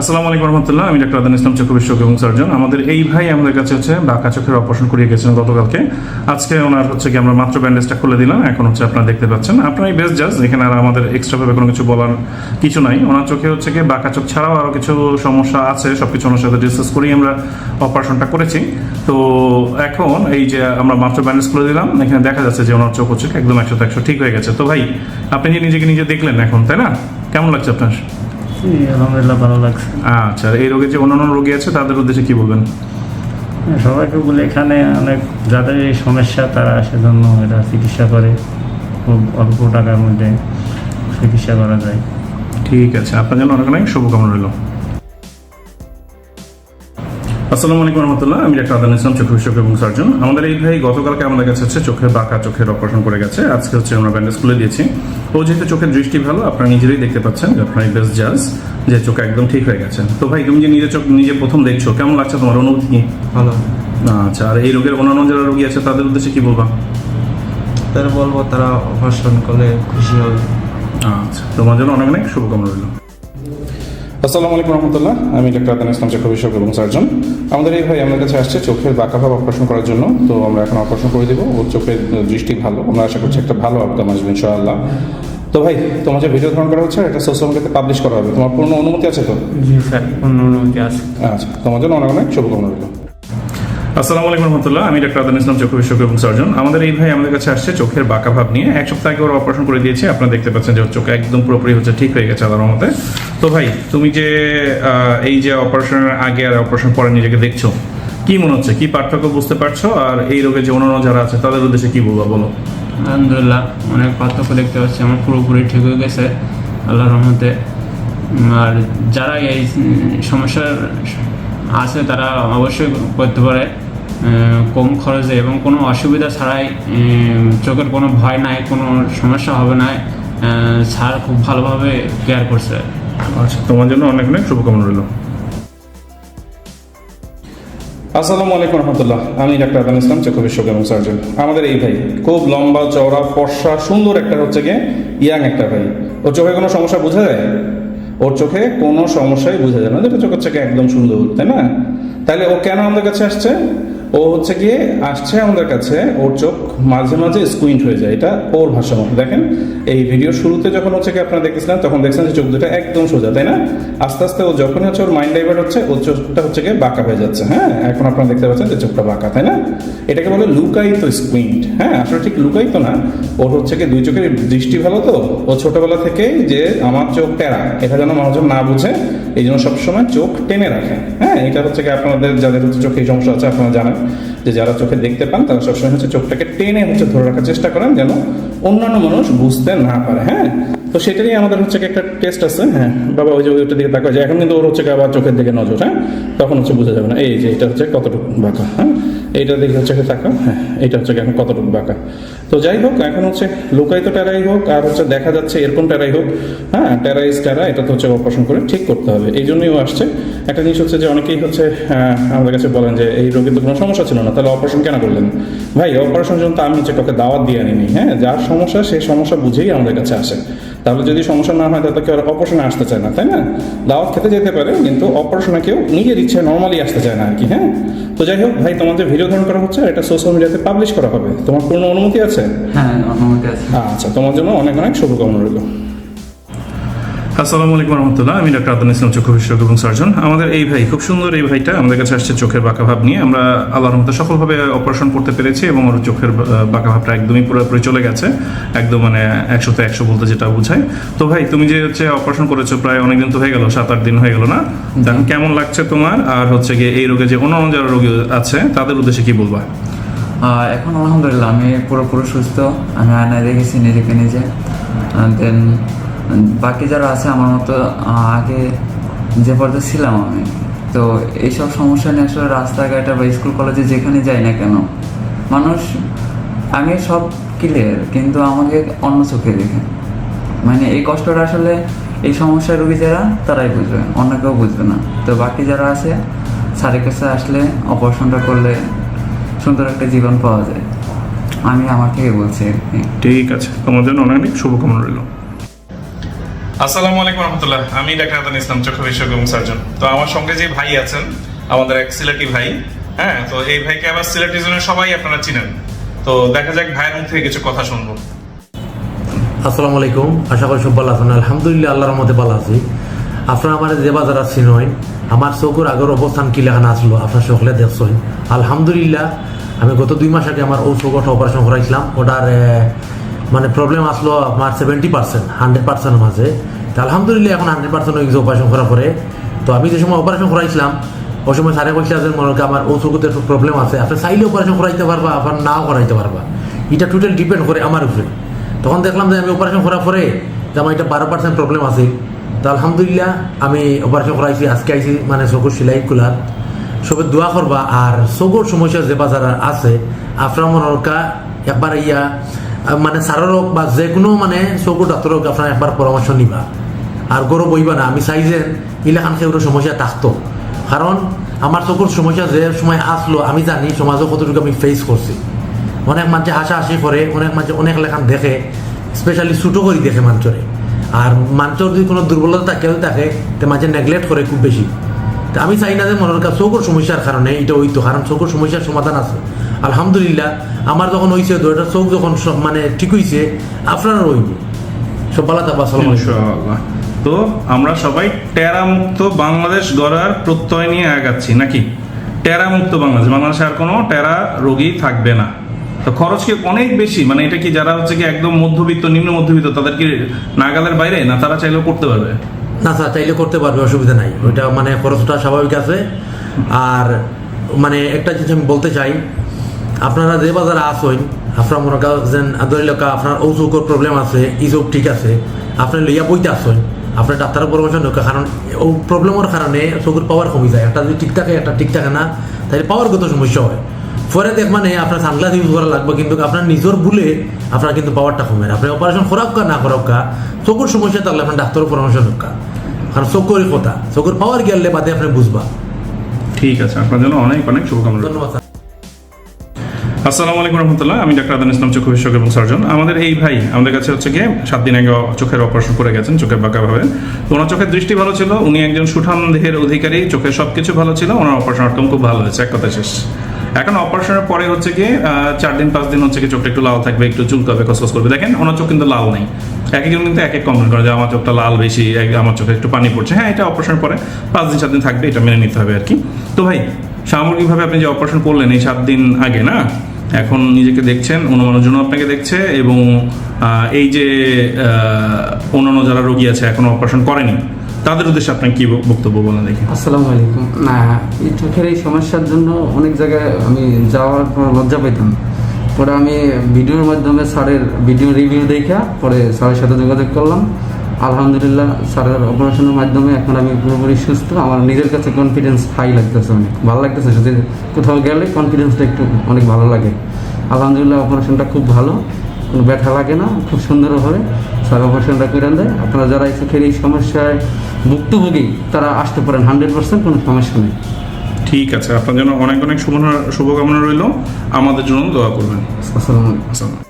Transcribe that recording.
আসসালামু আলাইকুম রহমতুল্লাহ, আমি ডাক্তার আদান ইসলাম চক্ষু বিশেষজ্ঞ এবং সার্জন। আমাদের এই ভাই আমাদের কাছে হচ্ছে বাঁকা চোখের অপারেশন করিয়ে গেছেন গতকালকে। আজকে ওনার হচ্ছে কি আমরা মাত্র ব্যান্ডেজটা খুলে দিলাম, এখন হচ্ছে আপনারা দেখতে পাচ্ছেন। আপনারাই বেস্ট জাজ এখানে আর আমাদের এক্সট্রা ভাবে কোনো কিছু বলার কিছু নাই। ওনার চোখে হচ্ছে কি বাঁকা চোখ ছাড়াও আরও কিছু সমস্যা আছে সব কিছু ওনার সাথে ডিসকাস করেই আমরা অপারেশনটা করেছি। তো এখন এই যে আমরা মাত্র ব্যান্ডেজ খুলে দিলাম, এখানে দেখা যাচ্ছে যে ওনার চোখ হচ্ছে একদম একশো একশো ঠিক হয়ে গেছে। তো ভাই, আপনি যে নিজেকে নিজে দেখলেন এখন, তাই না? কেমন লাগছে আপনার? জি, আলহামদুলিল্লাহ ভালো লাগছে। আচ্ছা এই রোগে যে অন্যান্য রোগী আছে তাদের উদ্দেশ্যে কি বলবেন? হ্যাঁ, সবাইকে বলে এখানে অনেক যাদের এই সমস্যা তারা সেজন্য এটা চিকিৎসা করে। খুব অল্প টাকার মধ্যে চিকিৎসা করা যায়। ঠিক আছে আপনার জন্য অনেক অনেক শুভকামনা রইল। আসসালামু আলাইকুম রহমতুল্লাহ আমি ডাক্তার আদান ইসলাম চক্ষু বিশেষজ্ঞ এবং সার্জন। আমাদের এই ভাই গতকালকে আমাদের কাছে হচ্ছে চোখের বাঁকা চোখের অপারেশন করে গেছে। আজকে হচ্ছে আমরা ব্যান্ডেজ খুলে দিয়েছি। ও যেহেতু চোখের দৃষ্টি ভালো আপনারা নিজেরাই দেখতে পাচ্ছেন যে আপনার বেস্ট জাজ যে চোখ একদম ঠিক হয়ে গেছে। তো ভাই তুমি যে নিজে চোখ নিজে প্রথম দেখছ কেমন লাগছে তোমার অনুভূতি কি? ভালো। আচ্ছা আর এই রোগের অন্যান্য যারা রোগী আছে তাদের উদ্দেশ্যে কি বলবা? তারা বলব তারা অপারেশন করলে খুশি হবে। আচ্ছা তোমার জন্য অনেক অনেক শুভকামনা রইল। আসসালামু আলাইকুম রহমতুল্লাহ। আমি ডাক্তার আদান ইসলাম চক্ষু বিশেষজ্ঞ এবং সার্জন। আমাদের এই ভাই আমাদের কাছে আসছে চোখের বাঁকা ভাব অপারেশন করার জন্য। তো আমরা এখন অপারেশন করে দেবো। ওর চোখের দৃষ্টি ভালো। আমরা আশা করছি একটা ভালো আউটকাম আসবে ইনশাআল্লাহ। তো ভাই তোমার যে ভিডিও ধারণ করা হচ্ছে এটা সোশ্যাল মিডিয়াতে পাবলিশ করা হবে। তোমার পূর্ণ অনুমতি আছে তো? জি স্যার পূর্ণ অনুমতি আছে। আচ্ছা তোমার জন্য অনেক অনেক শুভকামনা রইল। আসসালামু আলাইকুম রহমতুল্লাহ। আমি ডাক্তার আদান ইসলাম, চক্ষু বিশেষজ্ঞ এবং সার্জন। আমাদের এই ভাই আমাদের কাছে আসছে চোখের বাঁকা ভাব নিয়ে। এক সপ্তাহ আগে ওরা অপারেশন করে দিয়েছে। আপনারা দেখতে পাচ্ছেন যে ওর চোখ একদম পুরোপুরি হচ্ছে ঠিক হয়ে গেছে আল্লাহর রহমতে। তো ভাই, তুমি যে এই যে অপারেশনের আগে আর অপারেশন পরে নিজেকে দেখছ, কি মনে হচ্ছে? কি পার্থক্য বুঝতে পারছ? আর এই রোগে যে অন্যান্য যারা আছে, তাদের উদ্দেশ্যে কি বলব, বলো? আলহামদুলিল্লাহ, অনেক পার্থক্য দেখতে পাচ্ছি। আমার পুরোপুরি ঠিক হয়ে গেছে আল্লাহ রহমতে। আর যারা এই সমস্যার আছে, তারা অবশ্যই করতে পারে। কম খরচে এবং কোনো অসুবিধা ছাড়াই চোখের কোনো ভয় নাই কোনো সমস্যা হবে না স্যার খুব ভালোভাবে কেয়ার করছে। আচ্ছা তোমার জন্য অনেক অনেক শুভকামনা রইল। আসসালামু আলাইকুম রহমতুল্লাহ। আমি ডাক্তার আদান ইসলাম চক্ষু বিশেষজ্ঞ এবং সার্জন। আমাদের এই ভাই খুব লম্বা চওড়া ফর্সা সুন্দর একটা হচ্ছে গিয়ে ইয়াং একটা ভাই। ওর চোখে কোনো সমস্যা বোঝা যায়? ওর চোখে কোনো সমস্যাই বোঝা যায় না। যেটা চোখের চোখে একদম সুন্দর তাই না? তাহলে ও কেন আমাদের কাছে আসছে? ও হচ্ছে গিয়ে আসছে আমাদের কাছে ওর চোখ মাঝে মাঝে স্কুইন্ট হয়ে যায়। এটা ওর ভাষা মতো দেখেন, এই ভিডিও শুরুতে যখন হচ্ছে কি আপনারা দেখেছিলেন তখন দেখছেন যে চোখ দুটো একদম সোজা, তাই না? আস্তে আস্তে ও যখনই হচ্ছে ওর মাইন্ড ডাইভার্ট হচ্ছে, ওর চোখটা হচ্ছে গিয়ে বাঁকা হয়ে যাচ্ছে হ্যাঁ? এখন আপনারা দেখতে পাচ্ছেন যে চোখটা বাঁকা, তাই না? এটাকে বলে লুকায়িত স্কুইন্ট হ্যাঁ? আসলে ঠিক লুকায়িত না। ওর হচ্ছে কি দুই চোখের দৃষ্টি ভালো তো। ও ছোটবেলা থেকেই যে আমার চোখ টেরা, এটা যেন মানুষজন না বুঝে, এই জন্য সবসময় চোখ টেনে রাখে হ্যাঁ? এটা হচ্ছে কি আপনাদের, যাদের হচ্ছে চোখে এই সমস্যা আছে, আপনারা জানেন। যে যারা চোখে দেখতে পান, তারা সবসময় হচ্ছে চোখটাকে টেনে হচ্ছে ধরে রাখার চেষ্টা করেন যেন অন্যান্য মানুষ বুঝতে না পারে হ্যাঁ? তো সেটাই আমাদের হচ্ছে একটা টেস্ট আছে হ্যাঁ? বাবা ওই যে ওইটার দিকে তাকা যায় এখন কিন্তু ওর হচ্ছে আবার চোখের দিকে নজর হ্যাঁ? তখন হচ্ছে বোঝা যাবে না, এই যে এটা হচ্ছে কতটুকু বাঁকা হ্যাঁ? এইটা দিকে হচ্ছে তাকা হ্যাঁ। এটা হচ্ছে এখন কতটুকু বাঁকা। তো যাই হোক এখন হচ্ছে লুকায়িত টেরাই হোক আর হচ্ছে দেখা যাচ্ছে এরকম টেরাই হোক হ্যাঁ টেরাইজ টেরা এটা তো হচ্ছে অপারেশন করে ঠিক করতে হবে। এই জন্যই ও আসছে। একটা জিনিস হচ্ছে যে অনেকেই হচ্ছে আমাদের কাছে বলেন যে এই রোগীর তো কোনো সমস্যা ছিল না তাহলে অপারেশন কেন করলেন? ভাই অপারেশন জন্য তো আমি হচ্ছে কাউকে দাওয়াত দিয়ে আনিনি হ্যাঁ যার সমস্যা সেই সমস্যা বুঝেই আমাদের কাছে আসে। তাহলে যদি সমস্যা না হয় তাহলে কেউ অপারেশনে আসতে চায় না তাই না? দাওয়াত খেতে যেতে পারে কিন্তু অপারেশনে কেউ নিজের ইচ্ছে নর্মালি আসতে চায় না আর কি হ্যাঁ? তো যাই হোক ভাই তোমাদের যে ভিডিও ধারণ করা হচ্ছে এটা সোশ্যাল মিডিয়াতে পাবলিশ করা হবে। তোমার পূর্ণ অনুমতি আছে? হ্যাঁ অনুমতি আছে। আচ্ছা তোমার জন্য অনেক অনেক শুভকামনা রইল। আসসালামু আলাইকুম রহমতুল্লাহ। আমি ডাক্তার আব্দুল ইসলাম চক্ষু বিশেষজ্ঞ এবং সার্জন। আমাদের এই ভাই খুব সুন্দর এই ভাইটা আমাদের কাছে আসছে চোখের বাঁকা ভাব নিয়ে। আমরা আল্লাহর রহমতে সফলভাবে অপারেশন করতে পেরেছি এবং ওর চোখের বাঁকা ভাবটা একদমই পুরোপুরি চলে গেছে। একদম মানে একশোতে একশো বলতে যেটা বোঝায়। তো ভাই তুমি যে হচ্ছে অপারেশন করেছ প্রায় অনেকদিন তো হয়ে গেল সাত আট দিন হয়ে গেল না? এখন কেমন লাগছে তোমার? আর হচ্ছে গিয়ে এই রোগে যে অন্যান্য যারা রোগী আছে তাদের উদ্দেশ্যে কি বলবা? এখন আলহামদুলিল্লাহ আমি পুরোপুরি সুস্থ। আমি আয়নায় দেখেছি নিজেকে নিজে। দেন বাকি যারা আছে, আমার মতো আগে যে পর্যায়ে ছিলাম আমি। তো এইসব সমস্যা নিয়ে আসলে রাস্তাঘাটে বা স্কুল, কলেজে যেখানে যাই না কেন, মানুষ, আমি সব ক্লিয়ার কিন্তু আমাকে অন্য চোখে দেখে। মানে এই কষ্টটা আসলে এই সমস্যার রুগী যারা, তারাই বুঝবে, অন্য কেউ বুঝবে না। তো বাকি যারা আছে, স্যারের কাছে আসলে অপারেশনটা করলে সুন্দর একটা জীবন পাওয়া যায়। আমি আমার থেকে বলছি ঠিক আছে, তোমার জন্য অনেক অনেক শুভকামনা রইল। আসসালামু আলাইকুম রহমতুল্লাহ। আমি ডাক্তার আদান ইসলাম, চক্ষু এবং সার্জন। তো আমার সঙ্গে যে ভাই আছেন, আমাদের এক সিলেটি ভাই হ্যাঁ তো এই ভাইকে আবার সিলেটি জন্য সবাই আপনারা চিনেন। তো দেখা যাক ভাইয়ের মুখ থেকে কিছু কথা শুনব। আসসালামু আলাইকুম। আশা করি সব ভালো আছেন। আলহামদুলিল্লাহ, আল্লাহর ভালো আছি। আপনারা আমার যে বাজার আছি নয়, আমার চৌকুর আগের অবস্থান কি লেখানো আসলো আপনার সকলে দেখছেন। আলহামদুলিল্লাহ, আমি গত দুই মাস আগে আমার ও অপারেশন করাইছিলাম। ওটার মানে প্রবলেম আসলো আমার সেভেন্টি পার্সেন্ট হান্ড্রেড পার্সেন্টের মাঝে। তো আলহামদুলিল্লাহ এখন হান্ড্রেড পার্সেন্ট হয়ে গেছে অপারেশন করার পরে। তো আমি যে সময় অপারেশন করাইছিলাম, ওই সময় সাড়ে পয়সা আছেন মনে আমার ও চৌকুতে একটু প্রবলেম আছে, আপনি চাইলে অপারেশন করাইতে পারবা আপনার নাও করাইতে পারবা। এটা টোটাল ডিপেন্ড করে আমার উপরে। তখন দেখলাম যে আমি অপারেশন করার পরে যে আমার এটা বারো পার্সেন্ট প্রবলেম আছে। তো আলহামদুলিল্লাহ আমি অপারেশন করাইছি, আজকে আইছি মানে চকুর সিলাই খোলার। সবে দোয়া করবা, আর চকুর সমস্যা যে বাজার আছে আপনার মনকা একবার ইয়া মানে সারের হোক বা যে কোনো মানে চকুর ডাক্তার হোক আপনার একবার পরামর্শ নিবা। আর গরম বইবা না, আমি চাই যে ইলাখান সেগুলো সমস্যা থাকতো কারণ আমার চকুর সমস্যা যে সময় আসলো আমি জানি সমাজে কতটুকু আমি ফেস করছি অনেক মানুষে হাসাহাসি করে অনেক মানুষে অনেক লেখান দেখে স্পেশালি ছুটো করে দেখে মানুষরে আর মানুষের যদি কোনো দুর্বলতা থাকে থাকে, তো মাঝে নেগলেক্ট করে খুব বেশি তা আমি চাই না যে মনের কাছে চোখের সমস্যার কারণে এটা হইতো কারণ চোখের সমস্যার সমাধান আছে। আলহামদুলিল্লাহ আমার যখন হয়েছে এটা চোখ যখন সব মানে ঠিক হয়েছে আপনারও হইব। সব ভালো থাকবা ইনশাআল্লাহ। তো আমরা সবাই টেরা মুক্ত বাংলাদেশ গড়ার প্রত্যয় নিয়ে আগাচ্ছি নাকি? টেরা মুক্ত বাংলাদেশ। বাংলাদেশে আর কোনো টেরা রোগী থাকবে না। তো খরচ কি অনেক বেশি? মানে এটা কি যারা হচ্ছে কি একদম মধ্যবিত্ত নিম্ন মধ্যবিত্ত তাদের কি নাগালের বাইরে না তারা চাইলেও করতে পারবে? না স্যার চাইলে করতে পারবে অসুবিধা নাই। ওইটা মানে খরচটা স্বাভাবিক আছে। আর মানে একটা জিনিস আমি বলতে চাই আপনারা যে বাজারে আসেন আপনার মনে করেন ধরে লেখা আপনার ঔষধের প্রবলেম আছে ইসব ঠিক আছে আপনি লইয়া বইতে আসেন আপনার ডাক্তারের পরামর্শ নোকা কারণ ও প্রবলেমের কারণে চকুর পাওয়ার কমে যায়। একটা যদি ঠিক থাকে একটা ঠিক থাকে না তাহলে পাওয়ার কত সমস্যা হয়? পরে দেখ মানে আপনার সানগ্লাস ইউজ করা লাগবে কিন্তু আপনার নিজের ভুলে আপনার কিন্তু পাওয়ারটা কমে আপনি অপারেশন করাক কা না করাক কা চকুর সমস্যা তাহলে আপনার ডাক্তারের পরামর্শ নোকা কারণ চকুরই কথা চকুর পাওয়ার গেলে বাদে আপনি বুঝবা। ঠিক আছে আপনার জন্য অনেক অনেক শুভকামনা ধন্যবাদ আসসালামু আলাইকুম রহমতুল্লাহ। আমি ডাক্তার আদান ইসলাম চক্ষু বিশেষজ্ঞ এবং সার্জন। আমাদের এই ভাই আমাদের কাছে হচ্ছে গিয়ে সাত দিন আগে চোখের অপারেশন করে গেছেন, চোখের বাঁকাভাবে। তো ওনার চোখের দৃষ্টি ভালো ছিল, উনি একজন সুঠাম দেহের অধিকারী, চোখের সব কিছু ভালো ছিল, ওনার অপারেশন আউটকাম খুব ভালো হয়েছে, এক কথা শেষ। এখন অপারেশনের পরে হচ্ছে গিয়ে চার দিন, পাঁচ দিন হচ্ছে কি চোখটা একটু লাল থাকবে, একটু চুলকাবে কসকস করবে। দেখেন, ওনার চোখ কিন্তু লাল নেই। এক একজন কিন্তু এক এক কমপ্লেন করে যে, আমার চোখটা লাল বেশি আমার চোখে একটু পানি পড়ছে। হ্যাঁ এটা অপারেশনের পরে পাঁচ দিন, সাত দিন থাকবে, এটা মেনে নিতে হবে আর কি। তো ভাই, সামগ্রিকভাবে আপনি যে অপারেশন করলেন এই সাত দিন আগে না এখন নিজেকে দেখছেন অন্য জন্য আপনাকে দেখছে এবং এই যে অন্যান্য যারা রোগী আছে এখনও অপারেশন করেনি, তাদের উদ্দেশ্যে আপনার কি বক্তব্য বলেন দেখি। আসসালামু আলাইকুম। না, এই চোখের এই সমস্যার জন্য অনেক জায়গায় আমি যাওয়ার লজ্জা পেতাম পরে আমি ভিডিওর মাধ্যমে স্যারের ভিডিও রিভিউ দেখা পরে স্যারের সাথে যোগাযোগ করলাম। আলহামদুলিল্লাহ স্যারের অপারেশনের মাধ্যমে এখন আমি পুরোপুরি সুস্থ। আমার নিজের কাছে কনফিডেন্স হাই লাগতেছে অনেক। ভালো লাগতেছে যদি কোথাও গেলে কনফিডেন্সটা একটু অনেক ভালো লাগে। আলহামদুলিল্লাহ অপারেশনটা খুব ভালো। কোনো ব্যথা লাগে না খুব সুন্দরভাবে স্যার অপারেশনটা করে দেয় আপনারা যারা এই চোখের এই সমস্যায় ভুক্তভোগী তারা আসতে পারেন। হান্ড্রেড পার্সেন্ট কোনো সমস্যা নেই। ঠিক আছে আপনার জন্য অনেক অনেক শুভ শুভকামনা রইল। আমাদের জন্য দোয়া করবেন। আসসালামু আলাইকুম। আসসালাম